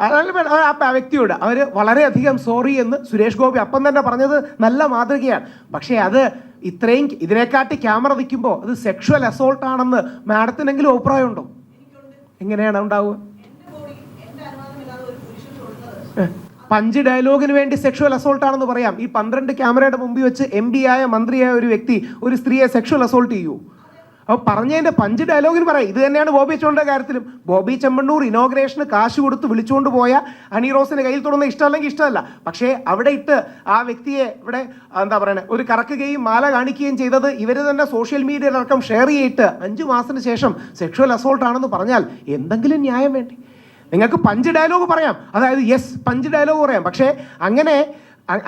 ആ വ്യക്തിയോട് അവർ വളരെയധികം സോറി എന്ന് സുരേഷ് ഗോപി അപ്പം തന്നെ പറഞ്ഞത് നല്ല മാതൃകയാണ്. പക്ഷേ അത് ഇത്രയും ഇതിനെക്കാട്ടി ക്യാമറ നിൽക്കുമ്പോൾ അത് സെക്ഷുവൽ അസോൾട്ട് ആണെന്ന് മാഡത്തിനെങ്കിലും അഭിപ്രായമുണ്ടോ? എങ്ങനെയാണ് ഉണ്ടാവുക. പഞ്ച് ഡയലോഗിന് വേണ്ടി സെക്ഷുവൽ അസോൾട്ട് ആണെന്ന് പറയാം. ഈ പന്ത്രണ്ട് ക്യാമറയുടെ മുമ്പിൽ വെച്ച് എം ആയ മന്ത്രിയായ ഒരു വ്യക്തി ഒരു സ്ത്രീയെ സെക്ഷുവൽ അസോൾട്ട് ചെയ്യൂ. അപ്പോൾ പറഞ്ഞതിന്റെ പഞ്ച് ഡയലോഗിന് പറയാം. ഇത് തന്നെയാണ് ബോബി ചെമ്മണ്ണൂരിന്റെ കാര്യത്തിലും. ബോബി ചെമ്മണ്ണൂർ ഇനോഗ്രേഷന് കാശ് കൊടുത്ത് വിളിച്ചുകൊണ്ട് പോയ ഹണി റോസിന്റെ കയ്യിൽ തുടർന്ന് ഇഷ്ടമല്ലെങ്കിൽ ഇഷ്ടമല്ല. പക്ഷേ അവിടെ ഇട്ട് ആ വ്യക്തിയെ ഇവിടെ എന്താ പറയുക ഒരു കറക്കുകയും മാല കാണിക്കുകയും ചെയ്തത് ഇവർ തന്നെ സോഷ്യൽ മീഡിയയിലടക്കം ഷെയർ ചെയ്തിട്ട് അഞ്ച് മാസത്തിന് ശേഷം സെക്ഷുവൽ അസോൾട്ട് ആണെന്ന് പറഞ്ഞാൽ എന്തെങ്കിലും ന്യായം വേണ്ടി. നിങ്ങൾക്ക് പഞ്ച് ഡയലോഗ് പറയാം. അതായത് യെസ് പഞ്ച് ഡയലോഗ് പറയാം. പക്ഷേ അങ്ങനെ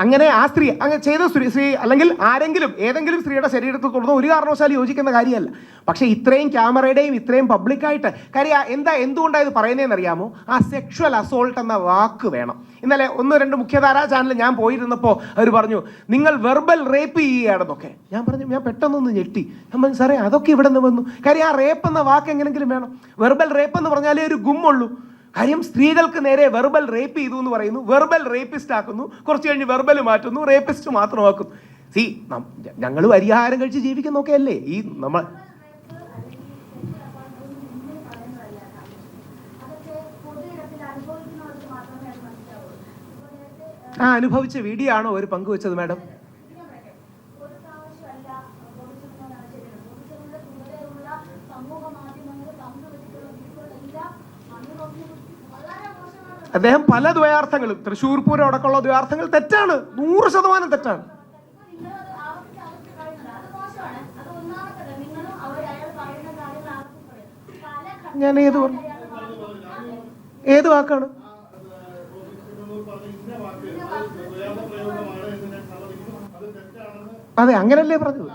അങ്ങനെ ആ സ്ത്രീ അങ്ങനെ ചെയ്ത സ്ത്രീ അല്ലെങ്കിൽ ആരെങ്കിലും ഏതെങ്കിലും സ്ത്രീയുടെ ശരീരത്തിൽ തുടർന്ന് ഒരു കാരണവശാലും യോജിക്കുന്ന കാര്യമല്ല. പക്ഷേ ഇത്രയും ക്യാമറയുടെയും ഇത്രയും പബ്ലിക്കായിട്ട് കാര്യം എന്താ എന്തുകൊണ്ടാണ് ഇത് പറയുന്നതെന്ന് അറിയാമോ? ആ സെക്ഷൽ അസോൾട്ട് എന്ന വാക്ക് വേണം. ഇന്നലെ ഒന്ന് രണ്ട് മുഖ്യധാരാ ചാനൽ ഞാൻ പോയിരുന്നപ്പോൾ അവർ പറഞ്ഞു നിങ്ങൾ വെർബൽ റേപ്പ് ചെയ്യുകയാണെന്നൊക്കെ. ഞാൻ പറഞ്ഞു ഞാൻ പെട്ടെന്നൊന്ന് ഞെട്ടി. ഞാൻ പറഞ്ഞു സാറേ അതൊക്കെ ഇവിടെ നിന്ന് വന്നു. കാര്യം ആ റേപ്പ് എന്ന വാക്ക് എങ്ങനെങ്കിലും വേണം. വെർബൽ റേപ്പ് എന്ന് പറഞ്ഞാലേ ഒരു ഗുമ്മുള്ളൂ. കാര്യം സ്ത്രീകൾക്ക് നേരെ വെർബൽ റേപ്പ് ചെയ്തു എന്ന് പറയുന്നു. വെർബൽ റേപ്പിസ്റ്റ് ആക്കുന്നു. കുറച്ച് കഴിഞ്ഞ് വെർബൽ മാറ്റുന്നു. റേപ്പിസ്റ്റ് മാത്രമാക്കുന്നു. സി ഞങ്ങൾ പരിഹാരം കഴിച്ച് ജീവിക്കുന്നൊക്കെ അല്ലേ ഈ നമ്മൾ ആ അനുഭവിച്ച വീഡിയോ ആണോ ഒരു പങ്കുവെച്ചത് മാഡം? അദ്ദേഹം പല ദ്വയാർത്ഥങ്ങളും തൃശ്ശൂർ പൂരം അടക്കമുള്ള ദ്വയാർത്ഥങ്ങൾ തെറ്റാണ്. നൂറ് ശതമാനം തെറ്റാണ്. ഞാൻ ഏത് പറഞ്ഞു ഏത് വാക്കാണ്? അതെ അങ്ങനല്ലേ പറഞ്ഞത്?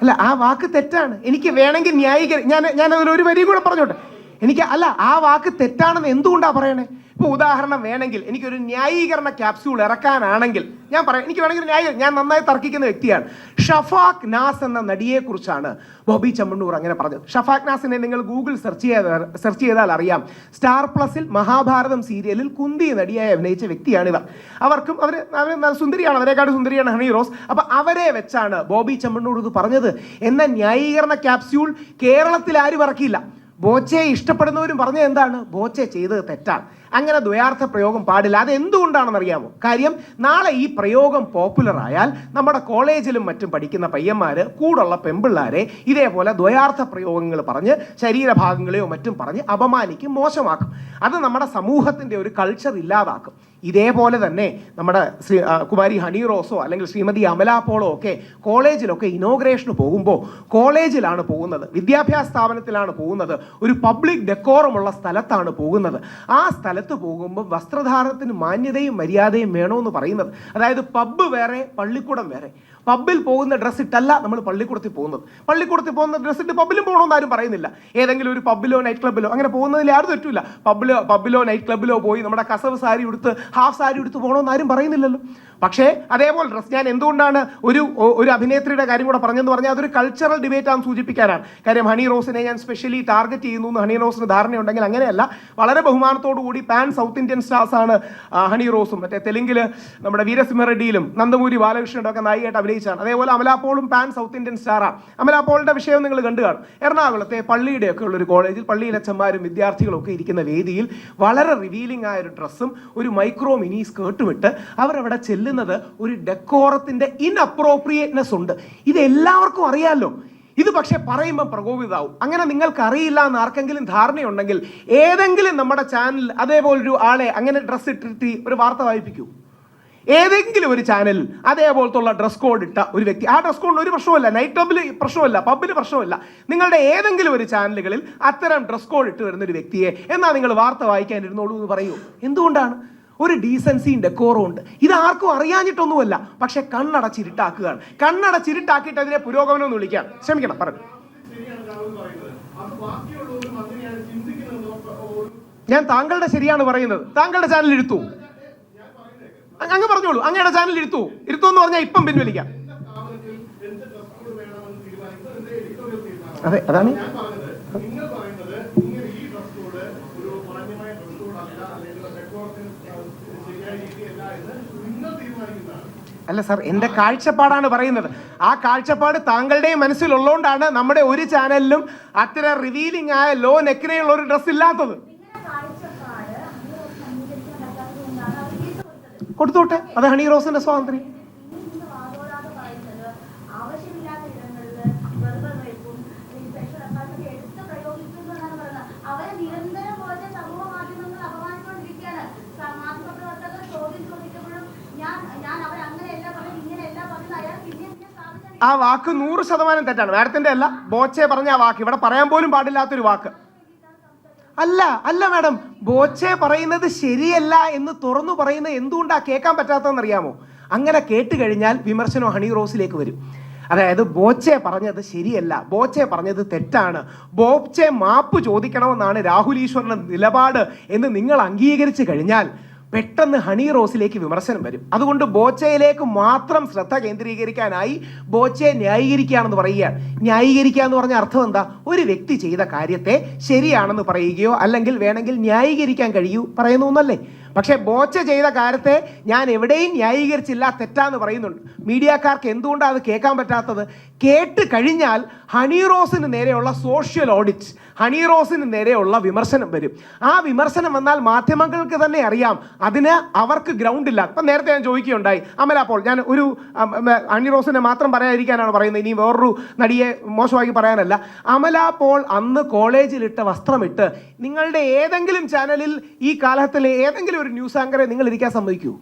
അല്ല ആ വാക്ക് തെറ്റാണ്. എനിക്ക് വേണമെങ്കിൽ ന്യായീകരി ഞാൻ ഞാൻ അതിൽ ഒരു വരിയും കൂടെ പറഞ്ഞോട്ടെ. എനിക്ക് അല്ല ആ വാക്ക് തെറ്റാണെന്ന് എന്തുകൊണ്ടാണ് പറയണേ? ഇപ്പൊ ഉദാഹരണം വേണമെങ്കിൽ എനിക്കൊരു ന്യായീകരണ ക്യാപ്സ്യൂൾ ഇറക്കാനാണെങ്കിൽ ഞാൻ പറയാം എനിക്ക് വേണമെങ്കിൽ ന്യായ ഞാൻ നന്നായി തർക്കിക്കുന്ന വ്യക്തിയാണ്. ഷഫാഖ് നാസ് എന്ന നടിയെക്കുറിച്ചാണ് ബോബി ചമ്മണ്ണൂർ അങ്ങനെ പറഞ്ഞത്. ഷഫാഖ് നാസിനെ നിങ്ങൾ ഗൂഗിൾ സെർച്ച് ചെയ്താൽ സെർച്ച് ചെയ്താൽ അറിയാം. സ്റ്റാർ പ്ലസിൽ മഹാഭാരതം സീരിയലിൽ കുന്തി നടിയായി അഭിനയിച്ച വ്യക്തിയാണ് ഇവർ. അവർക്കും അവർ അവർ സുന്ദരിയാണ് അവരെക്കാട് സുന്ദരിയാണ് ഹണി റോസ്. അപ്പൊ അവരെ വെച്ചാണ് ബോബി ചമ്മണ്ണൂർ ഇത് പറഞ്ഞത്. എന്ന ന്യായീകരണ ക്യാപ്സ്യൂൾ കേരളത്തിൽ ആരും ഇറക്കിയില്ല. ബോച്ചയെ ഇഷ്ടപ്പെടുന്നവരും പറഞ്ഞത് എന്താണ്? ബോച്ചെ ചെയ്തത് തെറ്റാണ് അങ്ങനെ ദ്വയാർത്ഥ പ്രയോഗം പാടില്ല. അത് എന്തുകൊണ്ടാണെന്ന് അറിയാമോ കാര്യം നാളെ ഈ പ്രയോഗം പോപ്പുലർ ആയാൽ നമ്മുടെ കോളേജിലും മറ്റും പഠിക്കുന്ന പയ്യന്മാർ കൂടുള്ള പെമ്പിള്ളാരെ ഇതേപോലെ ദ്വയാർത്ഥ പ്രയോഗങ്ങൾ പറഞ്ഞ് ശരീരഭാഗങ്ങളെയോ മറ്റും പറഞ്ഞ് അപമാനിക്കും മോശമാക്കും. അത് നമ്മുടെ സമൂഹത്തിന്റെ ഒരു കൾച്ചർ ഇല്ലാതാക്കും. ഇതേപോലെ തന്നെ നമ്മുടെ ശ്രീ കുമാരി ഹണി റോസോ അല്ലെങ്കിൽ ശ്രീമതി അമല പോളോ ഒക്കെ കോളേജിലൊക്കെ ഇനോഗ്രേഷന് പോകുമ്പോൾ കോളേജിലാണ് പോകുന്നത്. വിദ്യാഭ്യാസ സ്ഥാപനത്തിലാണ് പോകുന്നത്. ഒരു പബ്ലിക് ഡെക്കോറമുള്ള സ്ഥലത്താണ് പോകുന്നത്. ആ സ്ഥലത്ത് പോകുമ്പോൾ വസ്ത്രധാരണത്തിന് മാന്യതയും മര്യാദയും വേണമെന്ന് പറയുന്നത്. അതായത് പബ്ബ് വേറെ പള്ളിക്കൂടം വേറെ. പബ്ബിൽ പോകുന്ന ഡ്രസ്സ് ഇട്ടല്ല നമ്മൾ പള്ളിക്കൂടത്തിൽ പോകുന്നത്. പള്ളിക്കൂടത്തിൽ പോകുന്ന ഡ്രസ്സ് ഇട്ട് പബ്ബിലും പോകണമെന്ന് ആരും പറയുന്നില്ല. ഏതെങ്കിലും ഒരു പബ്ബിലോ നൈറ്റ് ക്ലബ്ബിലോ അങ്ങനെ പോകുന്നതിൽ ആരും തെറ്റില്ല പബ്ബിലോ പബ്ബിലോ നൈറ്റ് ക്ലബ്ബിലോ പോയി നമ്മുടെ കസവ് സാരി ഉടുത്ത് ഹാഫ് സാരി ഉടുത്ത് പോകണമെന്ന് ആരും പറയുന്നില്ലല്ലോ. പക്ഷേ അതേപോലെ ഡ്രസ് ഞാൻ എന്തുകൊണ്ടാണ് ഒരു ഒരു അഭിനേത്രിയുടെ കാര്യം കൂടെ പറഞ്ഞെന്ന് പറഞ്ഞാൽ അതൊരു കൾച്ചറൽ ഡിബേറ്റ് ആണ് സൂചിപ്പിക്കാനാണ്. കാര്യം ഹണി റോസിനെ ഞാൻ സ്പെഷ്യലി ടാർഗറ്റ് ചെയ്യുന്നു എന്ന് ഹണി റോസിന് ധാരണയുണ്ടെങ്കിൽ അങ്ങനെയല്ല. വളരെ ബഹുമാനത്തോടു കൂടി പാൻ സൗത്ത് ഇന്ത്യൻ സ്റ്റാർസ് ആണ് ഹണി റോസും മറ്റേ തെലുങ്കിൽ നമ്മുടെ വീരസിംഹ റെഡ്ഡിയിലും നന്ദമൂരി ബാലകൃഷ്ണനും ഒക്കെ നായികയായിട്ട് അഭിനയിച്ചാണ്. അതേപോലെ അമലാപോളും പാൻ സൗത്ത് ഇന്ത്യൻ സ്റ്റാറാണ്. അമലാപോളിന്റെ വിഷയം നിങ്ങൾ കണ്ടു കാണും. എറണാകുളത്തെ പള്ളിയുടെ ഒക്കെ ഉള്ള ഒരു കോളേജിൽ പള്ളിയിലച്ചന്മാരും വിദ്യാർത്ഥികളും ഒക്കെ ഇരിക്കുന്ന വേദിയിൽ വളരെ റിവീലിംഗ് ആയ ഒരു ഡ്രസ്സും ഒരു മൈക്രോ മിനി സ്കേർട്ടും ഇട്ട് അവരവിടെ ചെല്ലുന്നത് ഒരു ഡെക്കോറത്തിന്റെ ഇൻഅപ്രോപ്രിയേറ്റ്നെസ് ഉണ്ട്. ഇത് എല്ലാവർക്കും അറിയാമല്ലോ ഇത് പക്ഷേ പറയുമ്പോൾ പ്രകോപിതാവും. അങ്ങനെ നിങ്ങൾക്ക് അറിയില്ല എന്ന് ആർക്കെങ്കിലും ധാരണയുണ്ടെങ്കിൽ ഏതെങ്കിലും നമ്മുടെ ചാനൽ അതേപോലൊരു ആളെ അങ്ങനെ ഡ്രസ്സ് ഇട്ടിട്ട് ഒരു വാർത്ത വായിപ്പിക്കൂ. ഏതെങ്കിലും ഒരു ചാനലിൽ അതേപോലത്തുള്ള ഡ്രസ് കോഡ് ഇട്ട ഒരു വ്യക്തി. ആ ഡ്രസ് കോഡിന് ഒരു പ്രശ്നമല്ല നൈറ്റ് ക്ലബിൽ പ്രശ്നമല്ല പബ്ബിൽ പ്രശ്നമല്ല നിങ്ങളുടെ ഏതെങ്കിലും ഒരു ചാനലുകളിൽ അത്തരം ഡ്രസ് കോഡ് ഇട്ട് വരുന്ന ഒരു വ്യക്തിയെ എന്നാ നിങ്ങൾ വാർത്ത വായിക്കാൻ ഇരുന്നോളൂ എന്ന് പറയൂ. എന്തുകൊണ്ടാണ്? ഒരു ഡീസൻസിയും ഡെക്കോറും ഉണ്ട്. ഇത് ആർക്കും അറിയാഞ്ഞിട്ടൊന്നുമല്ല. പക്ഷെ കണ്ണടച്ചിരുട്ടാക്കുകയാണ്. കണ്ണടച്ചിരുട്ടാക്കിയിട്ട് അതിനെ പുരോഗമനം എന്ന് വിളിക്കാം. ക്ഷമിക്കണം പറഞ്ഞു ഞാൻ താങ്കളുടെ ശരിയാണ് പറയുന്നത്. താങ്കളുടെ ചാനൽ ഇരുത്തൂ. അങ്ങ് പറഞ്ഞോളൂ. അങ്ങയുടെ ചാനൽ ഇരുത്തൂ. ഇരുത്തൂ എന്ന് പറഞ്ഞാൽ ഇപ്പം പിൻവലിക്കാം. എന്റെ അതെ അതാണ്. അല്ല സാർ എന്റെ കാഴ്ചപ്പാടാണ് പറയുന്നത്. ആ കാഴ്ചപ്പാട് താങ്കളുടെയും മനസ്സിലുള്ളതുകൊണ്ടാണ് നമ്മുടെ ഒരു ചാനലിലും അത്ര റിവീലിംഗ് ആയ ലോ നെക്കിനെയുള്ള ഒരു ഡ്രസ്സ് ഇല്ലാത്തത് നിങ്ങളുടെ കാഴ്ചപ്പാട് അങ്ങനെ അംഗീകരിക്കാൻ പറ്റാത്തതുകൊണ്ടാണ് അവർ കേസ് കൊടുത്തത് കൊടുത്തോട്ടെ. അത് ഹണി റോസിന്റെ സ്വാതന്ത്ര്യം. ആ വാക്ക് നൂറ് ശതമാനം തെറ്റാണ്. മാഡത്തിന്റെ അല്ല ബോച്ചെ പറഞ്ഞ ആ വാക്ക്. ഇവിടെ പറയാൻ പോലും പാടില്ലാത്തൊരു വാക്ക്. അല്ല അല്ല മാഡം. ബോച്ചെ പറയുന്നത് ശരിയല്ല എന്ന് തുറന്നു പറയുന്നത് എന്തുകൊണ്ടാ കേൾക്കാൻ പറ്റാത്തതെന്നറിയാമോ അങ്ങനെ കേട്ട് കഴിഞ്ഞാൽ വിമർശനം ഹണി റോസിലേക്ക് വരും. അതായത് ബോച്ചെ പറഞ്ഞത് ശരിയല്ല ബോച്ചെ പറഞ്ഞത് തെറ്റാണ്. ബോച്ചെ മാപ്പ് ചോദിക്കണമെന്നാണ് രാഹുൽ ഈശ്വറിന്റെ നിലപാട് എന്ന് നിങ്ങൾ അംഗീകരിച്ചു കഴിഞ്ഞാൽ പെട്ടെന്ന് ഹണി റോസിലേക്ക് വിമർശനം വരും. അതുകൊണ്ട് ബോച്ചയിലേക്ക് മാത്രം ശ്രദ്ധ കേന്ദ്രീകരിക്കാനായി ബോച്ചയെ ന്യായീകരിക്കുകയാണെന്ന് പറയുകയാണ്. ന്യായീകരിക്കുക എന്ന് പറഞ്ഞ അർത്ഥം എന്താ? ഒരു വ്യക്തി ചെയ്ത കാര്യത്തെ ശരിയാണെന്ന് പറയുകയോ അല്ലെങ്കിൽ വേണമെങ്കിൽ ന്യായീകരിക്കാൻ കഴിയൂ പറയുന്നു എന്നല്ലേ പക്ഷേ ബോച്ച ചെയ്ത കാര്യത്തെ ഞാൻ എവിടെയും ന്യായീകരിച്ചില്ല തെറ്റാന്ന് പറയുന്നുണ്ട്. മീഡിയക്കാർക്ക് എന്തുകൊണ്ടാണ് അത് കേൾക്കാൻ പറ്റാത്തത്? കേട്ട് കഴിഞ്ഞാൽ ഹണി റോസിന് നേരെയുള്ള സോഷ്യൽ ഓഡിറ്റ് ഹണി റോസിന് നേരെയുള്ള വിമർശനം വരും. ആ വിമർശനം വന്നാൽ മാധ്യമങ്ങൾക്ക് തന്നെ അറിയാം. അതിന് അവർക്ക് ഗ്രൗണ്ട് ഇല്ല. അപ്പം നേരത്തെ ഞാൻ ചോദിക്കുകയുണ്ടായി. അമല അപ്പോൾ ഞാൻ ഒരു ഹണി റോസിനെ മാത്രം പറയാതിരിക്കാനാണ് പറയുന്നത്. ഇനി വേറൊരു നടിയെ മോശമാക്കി പറയാനല്ല. അമല പോൾ അന്ന് കോളേജിലിട്ട വസ്ത്രമിട്ട് നിങ്ങളുടെ ഏതെങ്കിലും ചാനലിൽ ഈ കാലത്തിലെ ഏതെങ്കിലും ഒരു ന്യൂസ് ആങ്കറെ നിങ്ങൾ ഇരിക്കാൻ സമ്മതിക്കൂ.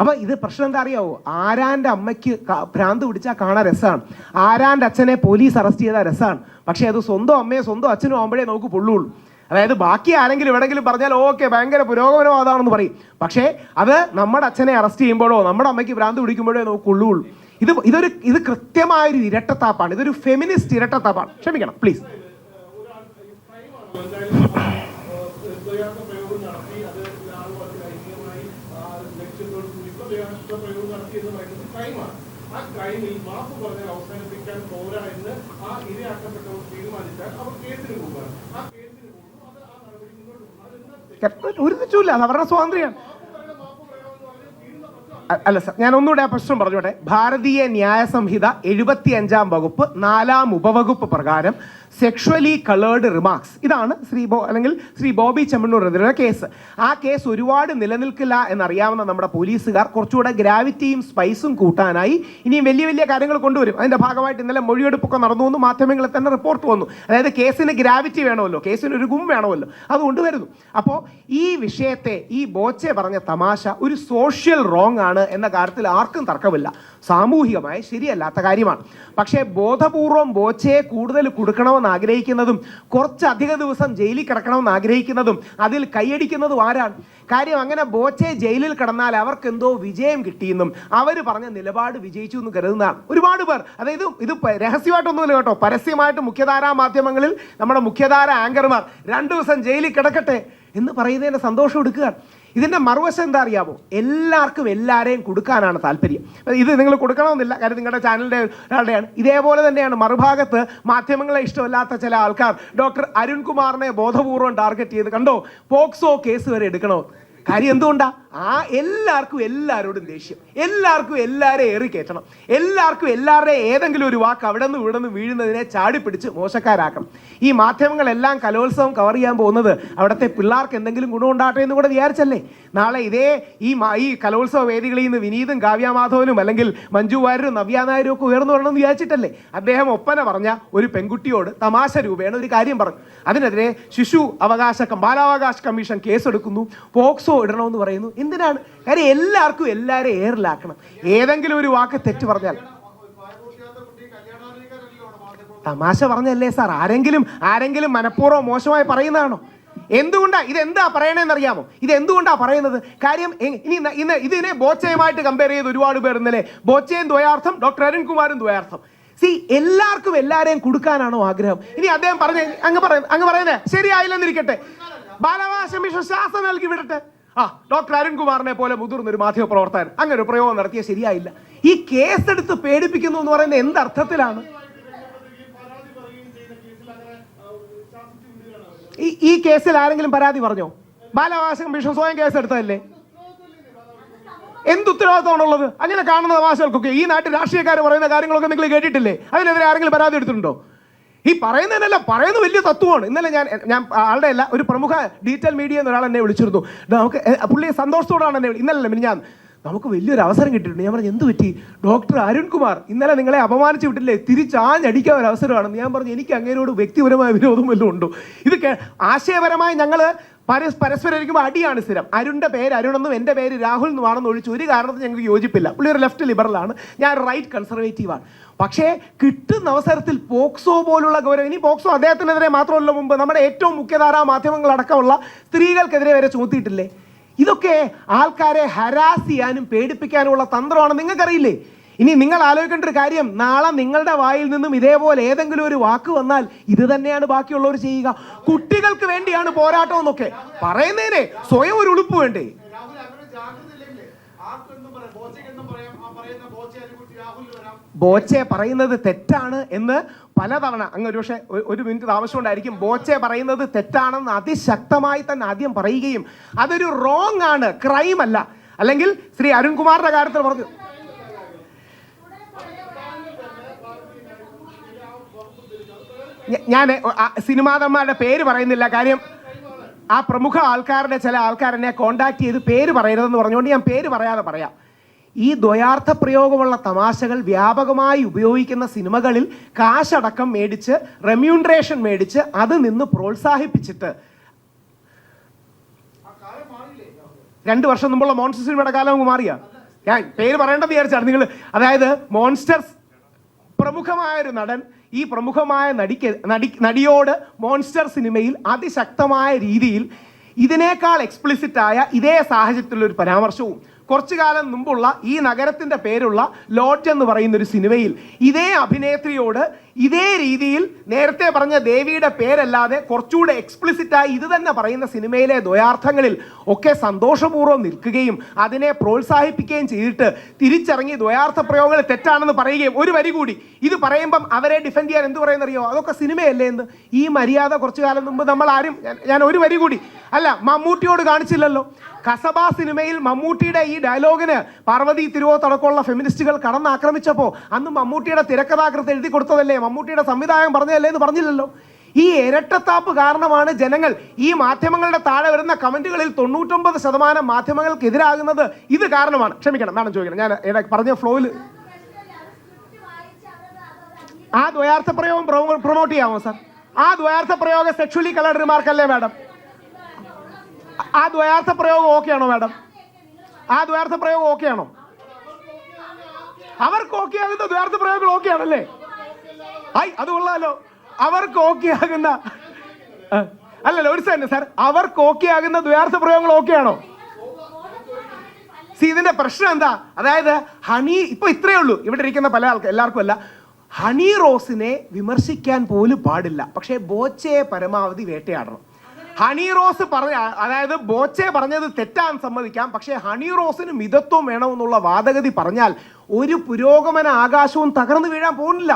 അപ്പൊ ഇത് പ്രശ്നം എന്താ അറിയാവോ? ആരാന്റെ അമ്മയ്ക്ക് ഭ്രാന്ത് പിടിച്ചാൽ കാണാൻ രസമാണ് ആരാന്റെ അച്ഛനെ പോലീസ് അറസ്റ്റ് ചെയ്താൽ രസമാണ് പക്ഷേ അത് സ്വന്തം അമ്മയെ സ്വന്തം അച്ഛനും ആകുമ്പോഴേ നമുക്ക് പൊള്ളുള്ളൂ. അതായത് ബാക്കി ആരെങ്കിലും എവിടെങ്കിലും പറഞ്ഞാൽ ഓക്കെ ഭയങ്കര പുരോഗമനവാദമാണെന്ന് പറയും. പക്ഷേ അത് നമ്മുടെ അച്ഛനെ അറസ്റ്റ് ചെയ്യുമ്പോഴോ നമ്മുടെ അമ്മയ്ക്ക് ഭ്രാന്ത് പിടിക്കുമ്പോഴേ നമുക്ക് കൊള്ളുള്ളൂ. ഇത് ഇതൊരു ഇത് കൃത്യമായൊരു ഇരട്ടത്താപ്പാണ്. ഇതൊരു ഫെമിനിസ്റ്റ് ഇരട്ടത്താപ്പാണ്. ക്ഷമിക്കണം പ്ലീസ് ദ്വയാർത്ഥ പ്രയോഗം നടത്തി അത് ആളുകൾക്ക് ലൈംഗികമായി ആ, ലക്ഷ്യത്തോട് കൂടി ഇപ്പൊ ദ്വയാർത്ഥ പ്രയോഗം നടത്തി എന്ന് പറയുന്നത് ക്രൈമാണ് ആ ക്രൈമിൽ മാപ്പ് പറഞ്ഞാൽ അവസാനിപ്പിക്കാൻ പോരാ എന്ന് ആ ഇരയാക്കപ്പെട്ടവർ തീരുമാനിച്ചാൽ അവർ കേസിന് പോകാൻ ആ കേസിന് പോകുന്നു അത് ആ നടപടി മുന്നോട്ട് അവരുടെ സ്വാതന്ത്ര്യമാണ്. അല്ല സർ ഞാൻ ഒന്നുകൂടെ ആ പ്രശ്നം പറഞ്ഞോട്ടെ. ഭാരതീയ ന്യായ സംഹിത എഴുപത്തി അഞ്ചാം വകുപ്പ് നാലാം ഉപവകുപ്പ് പ്രകാരം സെക്ഷുവലി കളേർഡ് റിമാർക്സ് ഇതാണ് ശ്രീ ബോ അല്ലെങ്കിൽ ശ്രീ ബോബി ചെമ്മണ്ണൂരിനെതിരെ കേസ്. ആ കേസ് ഒരുപാട് നിലനിൽക്കില്ല എന്നറിയാവുന്ന നമ്മുടെ പോലീസുകാർ കുറച്ചുകൂടെ ഗ്രാവിറ്റിയും സ്പൈസും കൂട്ടാനായി ഇനിയും വലിയ വലിയ കാര്യങ്ങൾ കൊണ്ടുവരും. അതിന്റെ ഭാഗമായിട്ട് ഇന്നലെ മൊഴിയെടുപ്പൊക്കെ നടന്നു എന്ന് മാധ്യമങ്ങളിൽ തന്നെ റിപ്പോർട്ട് വന്നു. അതായത് കേസിന് ഗ്രാവിറ്റി വേണമല്ലോ കേസിന് ഒരു ഗും വേണമല്ലോ. അത് കൊണ്ടുവരുന്നു. അപ്പോൾ ഈ വിഷയത്തെ ഈ ബോച്ചെ പറഞ്ഞ തമാശ ഒരു സോഷ്യൽ റോങ് ആണ് എന്ന കാര്യത്തിൽ ആർക്കും തർക്കമില്ല. സാമൂഹികമായി ശരിയല്ലാത്ത കാര്യമാണ്. പക്ഷേ ബോധപൂർവം ബോച്ചയെ കൂടുതൽ കൊടുക്കണമെന്ന് ആഗ്രഹിക്കുന്നതും കുറച്ചധിക ദിവസം ജയിലിൽ കിടക്കണമെന്ന് ആഗ്രഹിക്കുന്നതും അതിൽ കൈയടിക്കുന്നതും ആരാണ്? കാര്യം അങ്ങനെ ബോച്ചെ ജയിലിൽ കിടന്നാൽ അവർക്ക് എന്തോ വിജയം കിട്ടിയെന്നും അവർ പറഞ്ഞ നിലപാട് വിജയിച്ചു എന്ന് കരുതുന്നതാണ്. ഒരുപാട് പേർ അതായത് ഇത് രഹസ്യമായിട്ടൊന്നുമില്ല കേട്ടോ. പരസ്യമായിട്ട് മുഖ്യധാരാ മാധ്യമങ്ങളിൽ നമ്മുടെ മുഖ്യധാര ആങ്കർമാർ രണ്ടു ദിവസം ജയിലിൽ കിടക്കട്ടെ എന്ന് പറയുന്നതിന്റെ സന്തോഷം എടുക്കുകയാണ്. ഇതിന്റെ മറുവശം എന്താ അറിയാമോ എല്ലാവർക്കും എല്ലാവരെയും കൊടുക്കാനാണ് താല്പര്യം. ഇത് നിങ്ങൾ കൊടുക്കണമെന്നില്ല. കാര്യം നിങ്ങളുടെ ചാനലിന്റെ ഒരാളുടെയാണ്. ഇതേപോലെ തന്നെയാണ് മറുഭാഗത്ത് മാധ്യമങ്ങളെ ഇഷ്ടമല്ലാത്ത ചില ആൾക്കാർ ഡോക്ടർ അരുൺകുമാറിനെ ബോധപൂർവം ടാർഗറ്റ് ചെയ്ത് കണ്ടോ? പോക്സോ കേസ് വരെ എടുക്കണോ? കാര്യം എന്തുകൊണ്ടാ? ആ എല്ലാവർക്കും എല്ലാവരോടും ദേഷ്യം. എല്ലാവർക്കും എല്ലാവരെയും ഏറി കയറ്റണം. എല്ലാവർക്കും എല്ലാവരുടെയും ഏതെങ്കിലും ഒരു വാക്ക് അവിടെ നിന്ന് ഇവിടെ നിന്ന് വീഴുന്നതിനെ ചാടിപ്പിടിച്ച് മോശക്കാരാക്കണം. ഈ മാധ്യമങ്ങളെല്ലാം കലോത്സവം കവർ ചെയ്യാൻ പോകുന്നത് അവിടുത്തെ പിള്ളേർക്ക് എന്തെങ്കിലും ഗുണമുണ്ടാകട്ടെ എന്ന് കൂടെ വിചാരിച്ചല്ലേ? നാളെ ഇതേ ഈ ഈ കലോത്സവ വേദികളിൽ നിന്ന് വിനീതും കാവ്യമാധവനും അല്ലെങ്കിൽ മഞ്ജു വാര്യരും നവ്യ നായരും ഒക്കെ ഉയർന്നു വരണമെന്ന് വിചാരിച്ചിട്ടല്ലേ? അദ്ദേഹം ഒപ്പന പറഞ്ഞ ഒരു പെൺകുട്ടിയോട് തമാശ രൂപേണ ഒരു കാര്യം പറഞ്ഞു. അതിനെതിരെ ശിശു അവകാശ ബാലാവകാശ കമ്മീഷൻ കേസെടുക്കുന്നു. പോക്സോ ഇടണമെന്ന് പറയുന്നു. എന്തിനാണ്? കാര്യം എല്ലാവർക്കും എല്ലാവരെയും ഏറിലാക്കണം. ഏതെങ്കിലും ഒരു വാക്ക് തെറ്റ് പറഞ്ഞാൽ. തമാശ പറഞ്ഞല്ലേ സാർ? ആരെങ്കിലും ആരെങ്കിലും മനഃപൂർവം മോശമായി പറയുന്നതാണോ? എന്തുകൊണ്ടാ ഇത് എന്താ പറയണേന്ന് അറിയാമോ ഇത് എന്തുകൊണ്ടാ പറയുന്നത്? കാര്യം ഇനി ഇന്ന് ഇതിനെ ബോച്ചയുമായിട്ട് കമ്പയർ ചെയ്ത് ഒരുപാട് പേർ ഇന്നലെ ബോച്ചയും ദ്വയാർത്ഥം ഡോക്ടർ അരുൺകുമാരും ദ്വയാർത്ഥം. സി എല്ലാവർക്കും എല്ലാരെയും കൊടുക്കാനാണോ ആഗ്രഹം? ഇനി അദ്ദേഹം പറഞ്ഞ അങ്ങ് പറയ അങ്ങ് പറയുന്നേ. ശരിയായില്ലെന്നിരിക്കട്ടെ. ബാലാവകാശ മിഷൻ നൽകി വിടട്ടെ. ആ ഡോക്ടർ അരുൺകുമാറിനെ പോലെ മുതിർന്ന ഒരു മാധ്യമ പ്രവർത്തകൻ അങ്ങനെ ഒരു പ്രയോഗം നടത്തിയ ശരിയായില്ല. ഈ കേസ് എടുത്ത് പേടിപ്പിക്കുന്നു എന്ന് പറയുന്നത് എന്തർത്ഥത്തിലാണ്. ഈ കേസിൽ ആരെങ്കിലും പരാതി പറഞ്ഞോ? ബാലാവകാശ കമ്മീഷൻ സ്വയം കേസ് എടുത്തതല്ലേ എന്ത് ഉത്തരവാദിത്തമാണുള്ളത്? അങ്ങനെ കാണുന്ന തമാശകൾക്കൊക്കെ ഈ നാട്ടിൽ രാഷ്ട്രീയക്കാർ പറയുന്ന കാര്യങ്ങളൊക്കെ നിങ്ങൾ കേട്ടിട്ടില്ലേ? അതിനെതിരെ ആരെങ്കിലും പരാതി എടുത്തിട്ടുണ്ടോ? ഈ പറയുന്നതിനല്ല പറയുന്ന വലിയ തത്വമാണ്. ഇന്നലെ ഞാൻ ഞാൻ ആളുടെ അല്ല ഒരു പ്രമുഖ ഡീറ്റെയിൽ മീഡിയ എന്നൊരാൾ എന്നെ വിളിച്ചിരുന്നു. നമുക്ക് പുള്ളി സന്തോഷത്തോടാണ് എന്നെ ഇന്നലല്ല ഇന്നലെ ഞാൻ നമുക്ക് വലിയൊരു അവസരം കിട്ടിയിട്ടുണ്ട്. ഞാൻ പറഞ്ഞു എന്ത് പറ്റി? ഡോക്ടർ അരുൺകുമാർ ഇന്നലെ നിങ്ങളെ അപമാനിച്ചു വിട്ടില്ലേ? തിരിച്ചാഞ്ഞടിക്കാൻ ഒരു അവസരമാണെന്ന്. ഞാൻ പറഞ്ഞു എനിക്ക് അങ്ങേരോട് വ്യക്തിപരമായ വിരോധം വല്ലതും ഉണ്ടോ? ഇത് ആശയപരമായി ഞങ്ങൾ പരസ് പരസ്പരം ഇരിക്കുമ്പോൾ അടിയാണ് സ്ഥിരം. അരുണിന്റെ പേര് അരുണെന്നും എന്റെ പേര് രാഹുൽ എന്നുമാണെന്ന് ഒഴിച്ച് ഒരു കാരണത്തിൽ ഞങ്ങൾക്ക് യോജിപ്പില്ല. പുള്ളി ഒരു ലെഫ്റ്റ് ലിബറലാണ് ഞാൻ റൈറ്റ് കൺസർവേറ്റീവാണ് പക്ഷേ കിട്ടുന്ന അവസരത്തിൽ പോക്സോ പോലുള്ള ഗൗരവം. ഇനി പോക്സോ അദ്ദേഹത്തിനെതിരെ മാത്രമല്ല മുമ്പ് നമ്മുടെ ഏറ്റവും മുഖ്യധാരാ മാധ്യമങ്ങളടക്കമുള്ള സ്ത്രീകൾക്കെതിരെ വരെ ചുമത്തിയിട്ടില്ലേ? ഇതൊക്കെ ആൾക്കാരെ ഹരാസ് ചെയ്യാനും പേടിപ്പിക്കാനുമുള്ള തന്ത്രമാണ്. നിങ്ങൾക്കറിയില്ലേ? ഇനി നിങ്ങൾ ആലോചിക്കേണ്ട ഒരു കാര്യം നാളെ നിങ്ങളുടെ വായിൽ നിന്നും ഇതേപോലെ ഏതെങ്കിലും ഒരു വാക്ക് വന്നാൽ ഇത് തന്നെയാണ് ബാക്കിയുള്ളവർ ചെയ്യുക. കുട്ടികൾക്ക് വേണ്ടിയാണ് പോരാട്ടം എന്നൊക്കെ പറയുന്നതിനെ സ്വയം ഒരു ഉളുപ്പ് വേണ്ടേ? ബോച്ച പറയുന്നത് തെറ്റാണ് എന്ന് പലതവണ അങ്ങ് ഒരു പക്ഷേ ഒരു മിനിറ്റ് താമസിച്ചുകൊണ്ടായിരിക്കും ബോച്ചെ പറയുന്നത് തെറ്റാണെന്ന് അതിശക്തമായി തന്നെ ആദ്യം പറയുകയും അതൊരു റോങ് ആണ് ക്രൈം അല്ല. അല്ലെങ്കിൽ ശ്രീ അരുൺകുമാറിന്റെ കാര്യത്തിൽ പറഞ്ഞു. ഞാൻ സിനിമാതന്മാരുടെ പേര് പറയുന്നില്ല. കാര്യം ആ പ്രമുഖ ആൾക്കാരുടെ ചില ആൾക്കാർ എന്നെ കോണ്ടാക്ട് ചെയ്ത് പേര് പറയരുതെന്ന് പറഞ്ഞുകൊണ്ട് ഞാൻ പേര് പറയാതെ പറയാം. ഈ ദ്വയാർത്ഥ പ്രയോഗമുള്ള തമാശകൾ വ്യാപകമായി ഉപയോഗിക്കുന്ന സിനിമകളിൽ കാശടക്കം മേടിച്ച് റെമ്യൂണറേഷൻ മേടിച്ച് അത് നിന്ന് പ്രോത്സാഹിപ്പിച്ചിട്ട് രണ്ട് വർഷം മുമ്പുള്ള മോൺസ്റ്റർ സിനിമയുടെ കാലം അങ്ങ് മാറിയ? ഞാൻ പേര് പറയേണ്ടത് വിചാരിച്ചാണ് നിങ്ങൾ. അതായത് മോൺസ്റ്റർ പ്രമുഖമായൊരു നടൻ ഈ പ്രമുഖമായ നടിക്ക് നടി നടിയോട് മോൺസ്റ്റർ സിനിമയിൽ അതിശക്തമായ രീതിയിൽ ഇതിനേക്കാൾ എക്സ്പ്ലിസിറ്റ് ആയ ഇതേ സാഹചര്യത്തിലുള്ള ഒരു പരാമർശവും. കുറച്ചു കാലം മുമ്പുള്ള ഈ നഗരത്തിന്റെ പേരുള്ള ലോഡ്ജ് എന്ന് പറയുന്ന ഒരു സിനിമയിൽ ഇതേ അഭിനേത്രിയോട് ഇതേ രീതിയിൽ നേരത്തെ പറഞ്ഞ ദേവിയുടെ പേരല്ലാതെ കുറച്ചുകൂടെ എക്സ്പ്ലിസിറ്റായി ഇത് തന്നെ പറയുന്ന സിനിമയിലെ ദ്വയാർത്ഥങ്ങളിൽ ഒക്കെ സന്തോഷപൂർവം നിൽക്കുകയും അതിനെ പ്രോത്സാഹിപ്പിക്കുകയും ചെയ്തിട്ട് തിരിച്ചിറങ്ങി ദ്വയാർത്ഥ പ്രയോഗങ്ങൾ തെറ്റാണെന്ന് പറയുകയും ഒരു വരി കൂടി ഇത് പറയുമ്പം അവരെ ഡിഫെൻഡ് ചെയ്യാൻ എന്ത് പറയുന്നറിയോ? അതൊക്കെ സിനിമയല്ലേ എന്ന് ഈ മര്യാദ കുറച്ചു കാലം മുമ്പ് നമ്മൾ ആരും ഞാൻ- ഒരു വരി കൂടി അല്ല മമ്മൂട്ടിയോട് കാണിച്ചില്ലല്ലോ. കസബ സിനിമയിൽ മമ്മൂട്ടിയുടെ ഈ ഡയലോഗിന് പാർവതി തിരുവോത്തടക്കമുള്ള ഫെമിനിസ്റ്റുകൾ കടന്നാക്രമിച്ചപ്പോൾ അന്ന് മമ്മൂട്ടിയുടെ തിരക്കഥാകൃത്ത് എഴുതി കൊടുത്തതല്ലേ മമ്മൂട്ടിയുടെ സംവിധായകൻ പറഞ്ഞതല്ലേ എന്ന് പറഞ്ഞില്ലല്ലോ? ഈ ഇരട്ടത്താപ്പ് കാരണമാണ് ജനങ്ങൾ ഈ മാധ്യമങ്ങളുടെ താഴെ വരുന്ന കമന്റുകളിൽ തൊണ്ണൂറ്റൊമ്പത് ശതമാനം മാധ്യമങ്ങൾക്ക് എതിരാകുന്നത് ഇത് കാരണമാണ്. ക്ഷമിക്കണം മാഡം ചോദിക്കണം. ഞാൻ പറഞ്ഞ ഫ്ലോയിൽ ആ ദ്വയാർത്ഥ പ്രയോഗം പ്രൊമോട്ട് ചെയ്യാമോ സാർ? ആ ദ്വയാർത്ഥ പ്രയോഗം സെക്ഷുവലി കളർഡ് റിമാർക്ക് അല്ലേ മാഡം? ആ ദ്വയാർത്ഥ പ്രയോഗം ഓക്കെ ആണോ മാഡം? ആ ദ്വയാർത്ഥ പ്രയോഗം ഓക്കെ ആണോ അവർക്ക് ഓക്കെ ആകുന്ന ദ്വയാർത്ഥ പ്രയോഗങ്ങൾ ഓക്കെ ആണല്ലേ ഐ അത് കൊള്ളാലോ. അവർക്ക് ഓക്കെ ആകുന്ന അല്ലല്ല ഒരു സെക്കൻഡ് സാർ അവർക്ക് ഓക്കെ ആകുന്ന ദ്വയാർത്ഥ പ്രയോഗങ്ങൾ ഓക്കെ ആണോ? സി ഇതിന്റെ പ്രശ്നം എന്താ? അതായത് ഹണി ഇപ്പൊ ഇത്രയേ ഉള്ളൂ. ഇവിടെ ഇരിക്കുന്ന പല ആൾക്കാർ എല്ലാവർക്കും അല്ല. ഹണി റോസിനെ വിമർശിക്കാൻ പോലും പാടില്ല. പക്ഷേ ബോച്ചയെ പരമാവധി വേട്ടയാടണം. ഹണി റോസ് പറഞ്ഞ അതായത് ബോച്ചെ പറഞ്ഞത് തെറ്റാൻ സമ്മതിക്കാം. പക്ഷേ ഹണി റോസിന് മിതത്വം വേണമെന്നുള്ള വാദഗതി പറഞ്ഞാൽ ഒരു പുരോഗമന ആകാശവും തകർന്നു വീഴാൻ പോകുന്നില്ല.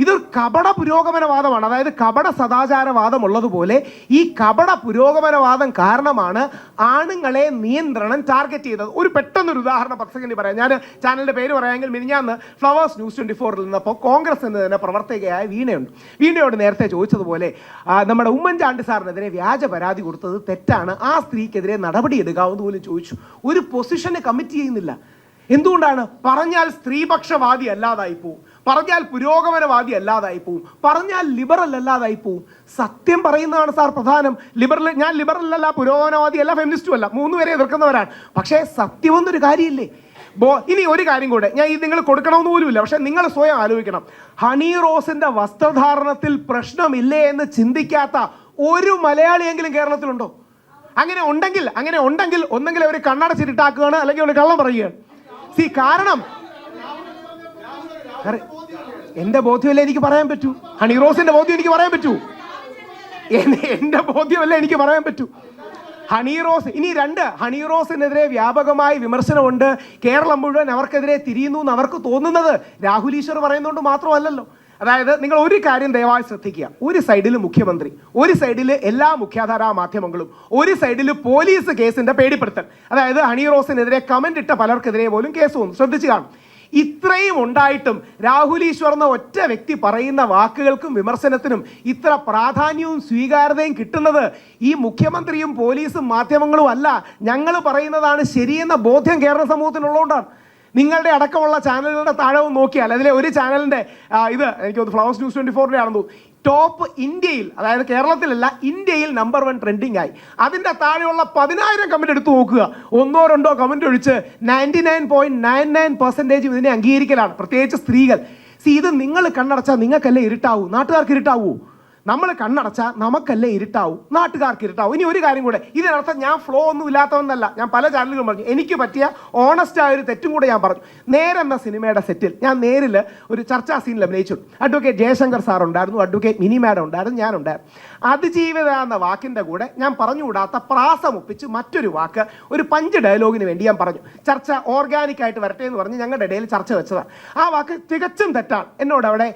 ഇതൊരു കപട പുരോഗമനവാദമാണ്. അതായത് കപട സദാചാരവാദം ഉള്ളതുപോലെ ഈ കപട പുരോഗമനവാദം കാരണമാണ് ആണുങ്ങളെ നിയന്ത്രണം ടാർഗറ്റ് ചെയ്തത്. ഒരു പെട്ടെന്നൊരു ഉദാഹരണം പത്ത് സെക്കൻഡ് പറയാം. ഞാൻ ചാനലിന്റെ പേര് പറയാമെങ്കിൽ മിനിഞ്ഞാന്ന് ഫ്ലവേഴ്സ് ന്യൂസ് ട്വന്റി ഫോറിൽ നിന്നപ്പോൾ കോൺഗ്രസ് എന്ന് തന്നെ പ്രവർത്തകയായ വീണയുണ്ട്. വീണയോട് നേരത്തെ ചോദിച്ചതുപോലെ നമ്മുടെ ഉമ്മൻചാണ്ടി സാറിനെതിരെ വ്യാജ പരാതി കൊടുത്തത് തെറ്റാണ്. ആ സ്ത്രീക്കെതിരെ നടപടി എടുക്കാമെന്ന് പോലും ചോദിച്ചു. ഒരു പൊസിഷന് കമ്മിറ്റ് ചെയ്യുന്നില്ല. എന്തുകൊണ്ടാണ്? പറഞ്ഞാൽ സ്ത്രീപക്ഷവാദി അല്ലാതായി പോവും. പറഞ്ഞാൽ പുരോഗമനവാദി അല്ലാതായി പോവും പറഞ്ഞാൽ ലിബറൽ അല്ലാതായി പോവും സത്യം പറയുന്നതാണ് സാർ പ്രധാനം. ലിബറൽ ഞാൻ ലിബറൽ അല്ല പുരോഗമനവാദി അല്ല ഫെമിനിസ്റ്റും അല്ല മൂന്ന് പേരെ എതിർക്കുന്നവരാണ്. പക്ഷേ സത്യമെന്നൊരു കാര്യമില്ലേ? ബോ ഇനി ഒരു കാര്യം കൂടെ. ഞാൻ ഇത് നിങ്ങൾ കൊടുക്കണമെന്ന് പോലുമില്ല. പക്ഷെ നിങ്ങൾ സ്വയം ആലോചിക്കണം. ഹണി റോസിന്റെ വസ്ത്രധാരണത്തിൽ പ്രശ്നമില്ലേ എന്ന് ചിന്തിക്കാത്ത ഒരു മലയാളിയെങ്കിലും കേരളത്തിലുണ്ടോ? അങ്ങനെ ഉണ്ടെങ്കിൽ അങ്ങനെ ഉണ്ടെങ്കിൽ ഒന്നെങ്കിൽ അവർ കണ്ണടച്ചിട്ടാക്കുകയാണ് അല്ലെങ്കിൽ അവർ കള്ളം പറയുകയാണ്. സി കാരണം എന്റെ ബോധ്യമല്ലേ എനിക്ക് പറയാൻ പറ്റൂ? ഹണി റോസിന്റെ ബോധ്യം എനിക്ക് പറയാൻ പറ്റൂ? എന്റെ ബോധ്യമല്ലേ എനിക്ക് പറയാൻ പറ്റൂ? ഹണി റോസ് ഇനി രണ്ട് ഹണി റോസിനെതിരെ വ്യാപകമായ വിമർശനമുണ്ട്. കേരളം മുഴുവൻ അവർക്കെതിരെ തിരിയുന്നു എന്ന് അവർക്ക് തോന്നുന്നത് രാഹുൽ ഈശ്വർ പറയുന്നതുകൊണ്ട് മാത്രമല്ലല്ലോ. അതായത് നിങ്ങൾ ഒരു കാര്യം ദയവായി ശ്രദ്ധിക്കുക. ഒരു സൈഡിൽ മുഖ്യമന്ത്രി ഒരു സൈഡിൽ എല്ലാ മുഖ്യാധാരാ മാധ്യമങ്ങളും ഒരു സൈഡിൽ പോലീസ് കേസിന്റെ പേടിപ്പെടുത്തൽ. അതായത് ഹണി റോസിനെതിരെ കമന്റ് ഇട്ട പലർക്കെതിരെ പോലും കേസ് വന്നു. ശ്രദ്ധിച്ചു കാണും. ഇത്രയും ഉണ്ടായിട്ടും രാഹുൽ ഈശ്വർ എന്ന ഒറ്റ വ്യക്തി പറയുന്ന വാക്കുകൾക്കും വിമർശനത്തിനും ഇത്ര പ്രാധാന്യവും സ്വീകാര്യതയും കിട്ടുന്നത് ഈ മുഖ്യമന്ത്രിയും പോലീസും മാധ്യമങ്ങളും അല്ല. ഞങ്ങൾ പറയുന്നതാണ് ശരിയെന്ന ബോധ്യം കേരള സമൂഹത്തിനുള്ളതുകൊണ്ടാണ്. നിങ്ങളുടെ അടക്കമുള്ള ചാനലുകളുടെ താഴെ നോക്കിയാൽ അതിലെ ഒരു ചാനലിന്റെ ഇത് എനിക്ക് തോന്നുന്നു ഫ്ലവേഴ്സ് ന്യൂസ് ട്വന്റി ഫോറിന്റെ ആണെന്ന്. തോന്നുന്നു ടോപ്പ് ഇന്ത്യയിൽ അതായത് കേരളത്തിലല്ല ഇന്ത്യയിൽ നമ്പർ വൺ ട്രെൻഡിങ് ആയി. അതിന്റെ താഴെയുള്ള പതിനായിരം കമന്റ് എടുത്തു നോക്കുക. ഒന്നോ രണ്ടോ കമന്റ് ഒഴിച്ച് ninety nine point nine nine percentage ഇതിനെ അംഗീകരിക്കലാണ്. പ്രത്യേകിച്ച് സ്ത്രീകൾ. സി ഇത് നിങ്ങൾ കണ്ണടച്ചാൽ നിങ്ങൾക്കല്ലേ ഇരുട്ടാവൂ? നാട്ടുകാർക്ക് ഇരുട്ടാവൂ? നമ്മൾ കണ്ണടച്ചാൽ നമുക്കല്ലേ ഇരുട്ടാവും? നാട്ടുകാർക്ക് ഇരുട്ടാവും. ഇനി ഒരു കാര്യം കൂടെ. ഇതിനർത്ഥം ഞാൻ ഫ്ലോ ഒന്നും ഇല്ലാത്തവന്നല്ല ഞാൻ പല ചാനലുകളും പറഞ്ഞു. എനിക്ക് പറ്റിയ ഓണസ്റ്റ് ആയ ഒരു തെറ്റും കൂടെ ഞാൻ പറഞ്ഞു. നേരെന്ന സിനിമയുടെ സെറ്റിൽ ഞാൻ നേരിൽ ഒരു ചർച്ചാ സീനിൽ അഭിനയിച്ചു. അഡ്വക്കേറ്റ് ജയശങ്കർ സാർ ഉണ്ടായിരുന്നു. അഡ്വക്കേറ്റ് മിനി മാഡം ഉണ്ടായിരുന്നു. ഞാനുണ്ടായിരുന്നു. അതിജീവിത എന്ന വാക്കിന്റെ കൂടെ ഞാൻ പറഞ്ഞുകൂടാത്ത പ്രാസം ഒപ്പിച്ച് മറ്റൊരു വാക്ക് ഒരു പഞ്ച് ഡയലോഗിന് വേണ്ടി ഞാൻ പറഞ്ഞു. ചർച്ച ഓർഗാനിക് ആയിട്ട് വരട്ടെ എന്ന് പറഞ്ഞ് ഞങ്ങളുടെ ഇടയിൽ ചർച്ച വെച്ചതാണ് ആ വാക്ക് തികച്ചും തെറ്റാണ്. എന്നോട് അവിടെ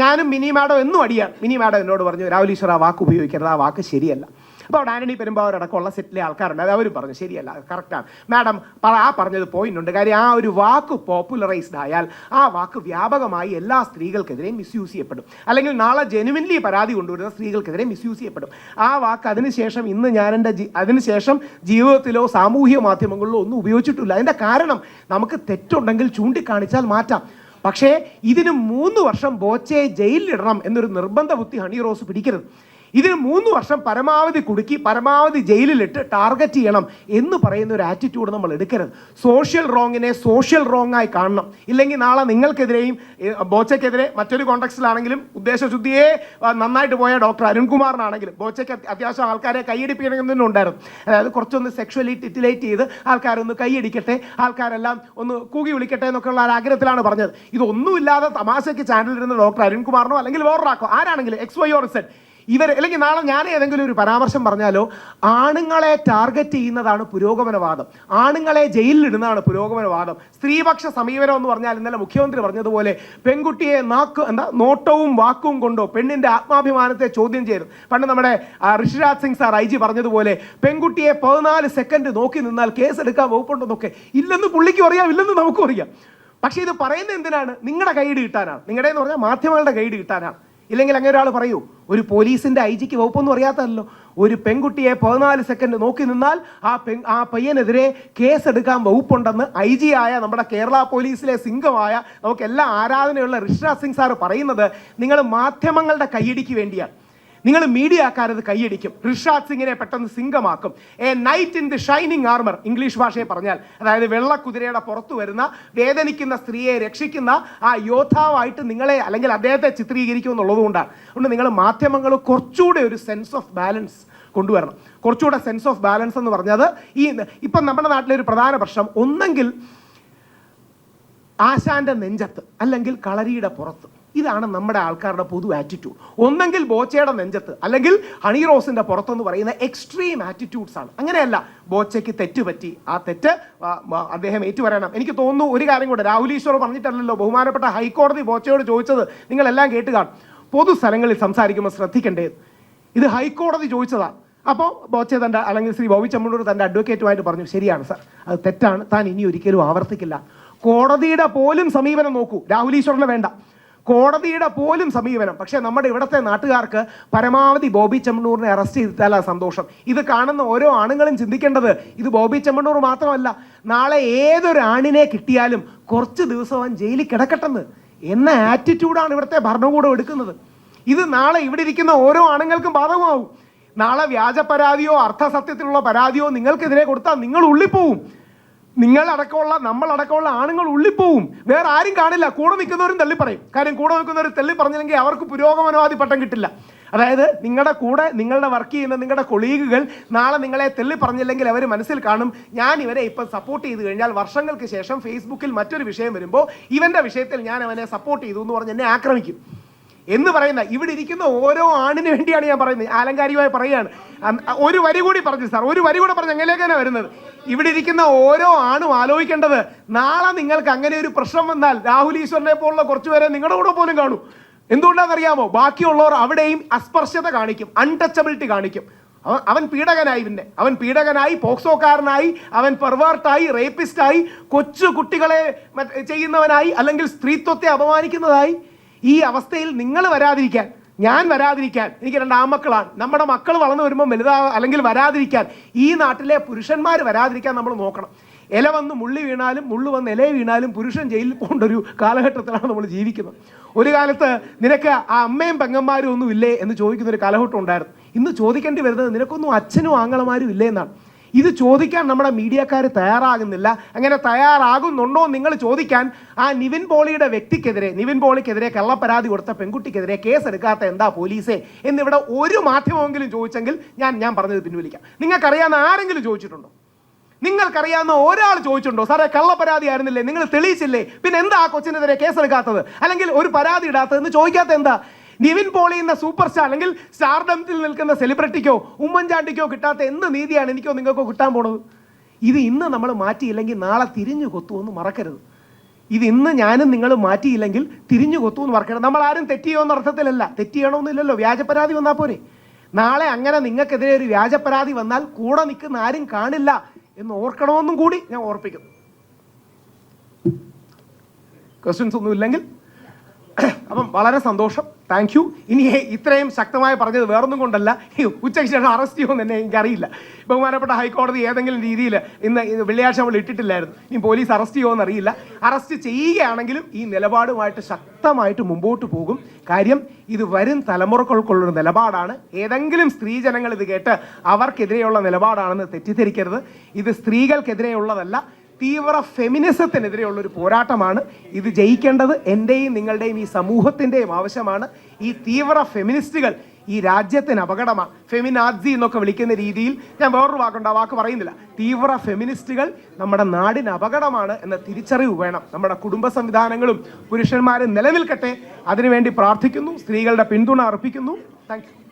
ഞാനും മിനി മാഡം എന്നും അടിയാണ്. മിനി മാഡം എന്നോട് പറഞ്ഞു. രാഹുൽ ഈശ്വർ ആ വാക്ക് ഉപയോഗിക്കരുത് ആ വാക്ക് ശരിയല്ല. അപ്പോൾ അവിടെ ആന്റണി പെരുമ്പാവൂർ അടക്കമുള്ള സെറ്റിലെ ആൾക്കാരുണ്ട്. അത് അവർ പറഞ്ഞു ശരിയല്ല കറക്റ്റാണ് മാഡം ആ പറഞ്ഞത് പോയിന്റ് ഉണ്ട്. കാര്യം ആ ഒരു വാക്ക് പോപ്പുലറൈസ്ഡ് ആയാൽ ആ വാക്ക് വ്യാപകമായി എല്ലാ സ്ത്രീകൾക്കെതിരെയും മിസ്യൂസ് ചെയ്യപ്പെടും. അല്ലെങ്കിൽ നാളെ ജെനുവിൻലി പരാതി കൊണ്ടുവരുന്ന സ്ത്രീകൾക്കെതിരെ മിസ്യൂസ് ചെയ്യപ്പെടും. ആ വാക്ക് അതിനുശേഷം ഇന്ന് ഞാൻ എന്റെ അതിനുശേഷം ജീവിതത്തിലോ സാമൂഹ്യ മാധ്യമങ്ങളിലോ ഒന്നും ഉപയോഗിച്ചിട്ടില്ല. അതിന്റെ കാരണം നമുക്ക് തെറ്റുണ്ടെങ്കിൽ ചൂണ്ടിക്കാണിച്ചാൽ മാറ്റാം. പക്ഷേ ഇതിന് മൂന്ന് വർഷം ബോച്ചയെ ജയിലിലിടണം എന്നൊരു നിർബന്ധ ബുദ്ധി ഹണി റോസ് പിടിക്കരുത്. ഇതിന് മൂന്ന് വർഷം പരമാവധി കുടുക്കി പരമാവധി ജയിലിലിട്ട് ടാർഗറ്റ് ചെയ്യണം എന്ന് പറയുന്ന ഒരു ആറ്റിറ്റ്യൂഡ് നമ്മൾ എടുക്കരുത്. സോഷ്യൽ റോങ്ങിനെ സോഷ്യൽ റോങ് ആയി കാണണം. ഇല്ലെങ്കിൽ നാളെ നിങ്ങൾക്കെതിരെയും ബോച്ചയ്ക്കെതിരെ മറ്റൊരു കോണ്ടക്സ്റ്റിലാണെങ്കിലും ഉദ്ദേശശുദ്ധിയെ നന്നായിട്ട് പോയ ഡോക്ടർ അരുൺകുമാറിനാണെങ്കിലും ബോച്ചയ്ക്ക് അത്യ- അത്യാവശ്യം ആൾക്കാരെ കൈയടിപ്പിക്കണമെന്നുണ്ടായിരുന്നു അതായത് കുറച്ചൊന്ന് സെക്ഷുവലി ടിറ്റിലേറ്റ് ചെയ്ത് ആൾക്കാരൊന്ന് കൈയടിക്കട്ടെ ആൾക്കാരെല്ലാം ഒന്ന് കൂകി വിളിക്കട്ടെ എന്നൊക്കെയുള്ള ഒരു ആഗ്രഹത്തിലാണ് പറഞ്ഞത്. ഇതൊന്നുമില്ലാതെ തമാശയ്ക്ക് ചാനലിൽ ചാനലിരുന്ന ഡോക്ടർ അരുൺകുമാറിനോ അല്ലെങ്കിൽ വേറൊരാക്കോ ആരാണെങ്കിലും എക്സ് വൈ ഓർ സെഡ് ഇവർ അല്ലെങ്കിൽ നാളെ ഞാൻ ഏതെങ്കിലും ഒരു പരാമർശം പറഞ്ഞാലോ ആണുങ്ങളെ ടാർഗറ്റ് ചെയ്യുന്നതാണ് പുരോഗമനവാദം. ആണുങ്ങളെ ജയിലിലിടുന്നതാണ് പുരോഗമനവാദം. സ്ത്രീപക്ഷ സമീപനം എന്ന് പറഞ്ഞാൽ ഇന്നലെ മുഖ്യമന്ത്രി പറഞ്ഞതുപോലെ പെൺകുട്ടിയെ നാക്ക് എന്താ നോട്ടവും വാക്കും കൊണ്ടോ പെണ്ണിന്റെ ആത്മാഭിമാനത്തെ ചോദ്യം ചെയ്തു പണ്ട് നമ്മുടെ Rishiraj Singh sir I G പറഞ്ഞതുപോലെ പെൺകുട്ടിയെ പതിനാല് സെക്കൻഡ് നോക്കി നിന്നാൽ കേസ് എടുക്കാൻ വകുപ്പുണ്ടെന്നൊക്കെ ഇല്ലെന്ന് പുള്ളിക്കും അറിയാം ഇല്ലെന്ന് നമുക്കും അറിയാം. പക്ഷേ ഇത് പറയുന്നത് എന്തിനാണ്? നിങ്ങളുടെ കൈയ്യടി കിട്ടാനാണ്. നിങ്ങളുടെ എന്ന് പറഞ്ഞാൽ മാധ്യമങ്ങളുടെ കൈയ്യടി കിട്ടാനാണ്. ഇല്ലെങ്കിൽ അങ്ങനെ ഒരാൾ പറയൂ ഒരു പോലീസിന്റെ ഐ ജിക്ക് വകുപ്പൊന്നും അറിയാത്തതല്ലോ. ഒരു പെൺകുട്ടിയെ പതിനാല് സെക്കൻഡ് നോക്കി നിന്നാൽ ആ പെൺ ആ പയ്യനെതിരെ കേസെടുക്കാൻ വകുപ്പുണ്ടെന്ന് ഐ ജി ആയ നമ്മുടെ കേരള പോലീസിലെ സിംഗമായ നമുക്ക് എല്ലാ ആരാധനയുള്ള ഋഷിരാജ് സിംഗ് സാർ പറയുന്നത് നിങ്ങൾ മാധ്യമങ്ങളുടെ കൈയടിക്ക് വേണ്ടിയാണ്. നിങ്ങൾ മീഡിയക്കാരത് കൈയടിക്കും. ഋഷാദ് സിംഗിനെ പെട്ടെന്ന് സിംഗമാക്കും. A knight in the shining armour English ഭാഷയെ പറഞ്ഞാൽ. അതായത് വെള്ളക്കുതിരയുടെ പുറത്തു വരുന്ന വേദനിക്കുന്ന സ്ത്രീയെ രക്ഷിക്കുന്ന ആ യോദ്ധാവായിട്ട് നിങ്ങളെ അല്ലെങ്കിൽ അദ്ദേഹത്തെ ചിത്രീകരിക്കും എന്നുള്ളതുകൊണ്ടാണ് അതുകൊണ്ട് നിങ്ങൾ മാധ്യമങ്ങൾ കുറച്ചുകൂടെ ഒരു സെൻസ് ഓഫ് ബാലൻസ് കൊണ്ടുവരണം. കുറച്ചുകൂടെ സെൻസ് ഓഫ് ബാലൻസ് എന്ന് പറഞ്ഞത് ഈ ഇപ്പം നമ്മുടെ നാട്ടിലെ ഒരു പ്രധാന പ്രശ്നം ഒന്നെങ്കിൽ ആശാന്റെ നെഞ്ചത്ത് അല്ലെങ്കിൽ കളരിയുടെ പുറത്ത്. ഇതാണ് നമ്മുടെ ആൾക്കാരുടെ പൊതു ആറ്റിറ്റ്യൂഡ് ഒന്നെങ്കിൽ ബോച്ചയുടെ നെഞ്ചത്ത് അല്ലെങ്കിൽ ഹണി റോസിന്റെ പുറത്തെന്ന് പറയുന്ന എക്സ്ട്രീം ആറ്റിറ്റ്യൂഡ്സ് ആണ്. അങ്ങനെയല്ല ബോച്ചയ്ക്ക് തെറ്റ് പറ്റി. ആ തെറ്റ് അദ്ദേഹം ഏറ്റുപറയണം. എനിക്ക് തോന്നുന്നു ഒരു കാര്യം കൂടെ രാഹുൽ ഈശ്വർ പറഞ്ഞിട്ടല്ലല്ലോ ബഹുമാനപ്പെട്ട ഹൈക്കോടതി ബോച്ചയോട് ചോദിച്ചത് നിങ്ങളെല്ലാം കേട്ട് കാണും. പൊതു സ്ഥലങ്ങളിൽ സംസാരിക്കുമ്പോൾ ശ്രദ്ധിക്കേണ്ടത് ഇത് ഹൈക്കോടതി ചോദിച്ചതാണ് അപ്പോൾ ബോച്ചെ തന്റെ അല്ലെങ്കിൽ ശ്രീ ബോബി ചമ്മണ്ടൂർ തന്റെ അഡ്വക്കേറ്റുമായിട്ട് പറഞ്ഞു ശരിയാണ് സാർ അത് തെറ്റാണ്. താൻ ഇനി ഒരിക്കലും ആവർത്തിക്കില്ല. കോടതിയുടെ പോലും സമീപനം നോക്കൂ. രാഹുൽ ഈശ്വറിനെ വേണ്ട. കോടതിയുടെ പോലും സമീപനം. പക്ഷേ നമ്മുടെ ഇവിടുത്തെ നാട്ടുകാർക്ക് പരമാവധി ബോബി ചെമ്മണ്ണൂറിനെ അറസ്റ്റ് ചെയ്തിട്ടാലാ സന്തോഷം. ഇത് കാണുന്ന ഓരോ ആണുങ്ങളും ചിന്തിക്കേണ്ടത് ഇത് ബോബി ചെമ്മണ്ണൂർ മാത്രമല്ല നാളെ ഏതൊരു ആണിനെ കിട്ടിയാലും കുറച്ച് ദിവസം ജയിലിൽ കിടക്കട്ടെന്ന് എന്ന ആറ്റിറ്റ്യൂഡാണ് ഇവിടുത്തെ ഭരണകൂടം എടുക്കുന്നത്. ഇത് നാളെ ഇവിടെ ഇരിക്കുന്ന ഓരോ ആണുങ്ങൾക്കും ബാധകമാവും. നാളെ വ്യാജ പരാതിയോ അർത്ഥസത്യത്തിലുള്ള പരാതിയോ നിങ്ങൾക്കെതിരെ കൊടുത്താൽ നിങ്ങൾ ഉള്ളിപ്പോവും നിങ്ങൾ നമ്മളടക്കമുള്ള ആണുങ്ങൾ ഉള്ളിപ്പോവും. വേറെ ആരും കാണില്ല. കൂടെ നിൽക്കുന്നവരും തള്ളി പറയും കാര്യം കൂടെ നിൽക്കുന്നവർ തള്ളി പറഞ്ഞില്ലെങ്കിൽ അവർക്ക് പുരോഗമനവാദി പട്ടം കിട്ടില്ല. അതായത് നിങ്ങളുടെ കൂടെ നിങ്ങളുടെ വർക്ക് ചെയ്യുന്ന നിങ്ങളുടെ കൊളീഗുകൾ നാളെ നിങ്ങളെ തെള്ളി പറഞ്ഞില്ലെങ്കിൽ അവർ മനസ്സിൽ കാണും ഞാൻ ഇവരെ ഇപ്പം സപ്പോർട്ട് ചെയ്ത് കഴിഞ്ഞാൽ വർഷങ്ങൾക്ക് ശേഷം ഫേസ്ബുക്കിൽ മറ്റൊരു വിഷയം വരുമ്പോൾ ഇവന്റെ വിഷയത്തിൽ ഞാൻ അവനെ സപ്പോർട്ട് ചെയ്തു എന്ന് പറഞ്ഞ് എന്നെ ആക്രമിക്കും. എന്ന് പറയുന്ന ഇവിടെ ഇരിക്കുന്ന ഓരോ ആണിന് വേണ്ടിയാണ് ഞാൻ പറയുന്നത്. ആലങ്കാരികമായി പറയുകയാണ്. ഒരു വരി കൂടി പറഞ്ഞു സാർ. ഒരു വരി കൂടെ പറഞ്ഞു എങ്ങനെയൊക്കെയാണ് വരുന്നത്. ഇവിടെ ഇരിക്കുന്ന ഓരോ ആണും ആലോചിക്കേണ്ടത് നാളെ നിങ്ങൾക്ക് അങ്ങനെ ഒരു പ്രശ്നം വന്നാൽ രാഹുൽ ഈശ്വറിനെ പോലുള്ള കുറച്ചുപേരെ നിങ്ങളുടെ കൂടെ പോലും കാണൂ. എന്തുകൊണ്ടാണെന്നറിയാമോ? ബാക്കിയുള്ളവർ അവിടെയും അസ്പർശ്യത കാണിക്കും അൺടച്ചബിലിറ്റി കാണിക്കും. അവൻ അവൻ പീഡകനായി പിന്നെ. അവൻ പീഡകനായി പോക്സോക്കാരനായി അവൻ പെർവേർട്ടായി റേപ്പിസ്റ്റായി കൊച്ചു കുട്ടികളെ ചെയ്യുന്നവനായി അല്ലെങ്കിൽ സ്ത്രീത്വത്തെ അപമാനിക്കുന്നതായി. ഈ അവസ്ഥയിൽ നിങ്ങൾ വരാതിരിക്കാൻ ഞാൻ വരാതിരിക്കാൻ എനിക്ക് രണ്ട് ആമക്കളാണ് നമ്മുടെ മക്കൾ വളർന്നു വരുമ്പോൾ വലുതാ അല്ലെങ്കിൽ വരാതിരിക്കാൻ ഈ നാട്ടിലെ പുരുഷന്മാർ വരാതിരിക്കാൻ നമ്മൾ നോക്കണം. ഇല വന്ന് മുള്ളി വീണാലും മുള്ളു വന്ന് ഇല വീണാലും പുരുഷൻ ജയിലിൽ പോകേണ്ട ഒരു കാലഘട്ടത്തിലാണ് നമ്മൾ ജീവിക്കുന്നത്. ഒരു കാലത്ത് നിനക്ക് ആ അമ്മയും പെങ്ങന്മാരും ഒന്നും ഇല്ലേ എന്ന് ചോദിക്കുന്ന ഒരു കാലഘട്ടം ഉണ്ടായിരുന്നു. ഇന്ന് ചോദിക്കേണ്ടി വരുന്നത് നിനക്കൊന്നും അച്ഛനും ആങ്ങളമാരും ഇല്ലേ എന്നാണ്. ഇത് ചോദിക്കാൻ നമ്മുടെ മീഡിയക്കാർ തയ്യാറാകുന്നില്ല. അങ്ങനെ തയ്യാറാകുന്നുണ്ടോ നിങ്ങൾ ചോദിക്കാൻ ആ നിവിൻ പോളിയുടെ വ്യക്തിക്കെതിരെ നിവിൻ പോളിക്കെതിരെ കള്ളപ്പരാതി കൊടുത്ത പെൺകുട്ടിക്കെതിരെ കേസ് എടുക്കാത്ത എന്താ പോലീസേ എന്നിവിടെ ഒരു മാധ്യമമെങ്കിലും ചോദിച്ചെങ്കിൽ ഞാൻ ഞാൻ പറഞ്ഞത് പിൻവലിക്കാം. നിങ്ങൾക്കറിയാവുന്ന ആരെങ്കിലും ചോദിച്ചിട്ടുണ്ടോ? നിങ്ങൾക്കറിയാവുന്ന ഒരാൾ ചോദിച്ചിട്ടുണ്ടോ? സാറേ കള്ളപ്പരാതി ആയിരുന്നില്ലേ? നിങ്ങൾ തെളിയിച്ചില്ലേ? പിന്നെ എന്താ ആ കൊച്ചിനെതിരെ കേസെടുക്കാത്തത്? അല്ലെങ്കിൽ ഒരു പരാതി ഇടാത്തത് എന്ന് ചോദിക്കാത്ത എന്താ? നിവിൻ പോളി എന്ന സൂപ്പർ സ്റ്റാർ അല്ലെങ്കിൽ സ്റ്റാർഡംത്തിൽ നിൽക്കുന്ന സെലിബ്രിറ്റിക്കോ ഉമ്മൻചാണ്ടിക്കോ കിട്ടാത്ത എന്ത് നീതിയാണ് എനിക്കോ നിങ്ങൾക്കോ കിട്ടാൻ പോണത്? ഇത് ഇന്ന് നമ്മൾ മാറ്റിയില്ലെങ്കിൽ നാളെ തിരിഞ്ഞു കൊത്തുമെന്ന് മറക്കരുത്. ഇത് ഇന്ന് ഞാനും നിങ്ങൾ മാറ്റിയില്ലെങ്കിൽ തിരിഞ്ഞു കൊത്തുമെന്ന് മറക്കരുത്. നമ്മൾ ആരും തെറ്റിയോ തെറ്റിയോന്ന അർത്ഥത്തിലല്ല. തെറ്റിയണമെന്നില്ലല്ലോ വ്യാജപരാതി വന്നാൽ പോരെ. നാളെ അങ്ങനെ നിങ്ങൾക്കെതിരെ ഒരു വ്യാജപരാതി വന്നാൽ കൂടെ നിൽക്കുന്ന ആരും കാണില്ല എന്ന് ഓർക്കണമെന്നും കൂടി ഞാൻ ഓർപ്പിക്കുന്നു. ക്വസ്റ്റ്യൻസ് ഒന്നും ഇല്ലെങ്കിൽ അപ്പം വളരെ സന്തോഷം. താങ്ക് യു ഇനി ഇത്രയും ശക്തമായി പറഞ്ഞത് വേറൊന്നും കൊണ്ടല്ല. ഉച്ചയ്ക്ക് ശേഷം അറസ്റ്റ് ചെയ്യുമെന്ന് എന്നെ എനിക്കറിയില്ല ബഹുമാനപ്പെട്ട ഹൈക്കോടതി ഏതെങ്കിലും രീതിയിൽ ഇന്ന് വെള്ളിയാഴ്ച നമ്മൾ ഇട്ടിട്ടില്ലായിരുന്നു. ഇനി പോലീസ് അറസ്റ്റ് ചെയ്യുമോ അറിയില്ല. അറസ്റ്റ് ചെയ്യുകയാണെങ്കിലും ഈ നിലപാടുമായിട്ട് ശക്തമായിട്ട് മുമ്പോട്ട് പോകും. കാര്യം ഇത് വരും തലമുറകൾക്കുള്ളൊരു നിലപാടാണ്. ഏതെങ്കിലും സ്ത്രീജനങ്ങൾ ഇത് കേട്ട് അവർക്കെതിരെയുള്ള നിലപാടാണെന്ന് തെറ്റിദ്ധരിക്കരുത്. ഇത് സ്ത്രീകൾക്കെതിരെയുള്ളതല്ല തീവ്ര ഫെമിനിസത്തിനെതിരെയുള്ള ഒരു പോരാട്ടമാണ് ഇത് ജയിക്കേണ്ടത് എന്റെയും നിങ്ങളുടെയും ഈ സമൂഹത്തിന്റെയും ആവശ്യമാണ്. ഈ തീവ്ര ഫെമിനിസ്റ്റുകൾ ഈ രാജ്യത്തിന് അപകടമാണ് ഫെമിനാസി എന്നൊക്കെ വിളിക്കുന്ന രീതിയിൽ ഞാൻ വേറൊരു വാക്കുണ്ട് ആ വാക്ക് പറയുന്നില്ല. തീവ്ര ഫെമിനിസ്റ്റുകൾ നമ്മുടെ നാടിന് അപകടമാണ് എന്ന തിരിച്ചറിവ് വേണം. നമ്മുടെ കുടുംബ സംവിധാനങ്ങളും പുരുഷന്മാരും നിലനിൽക്കട്ടെ. അതിനുവേണ്ടി പ്രാർത്ഥിക്കുന്നു സ്ത്രീകളുടെ പിന്തുണ അർപ്പിക്കുന്നു. താങ്ക്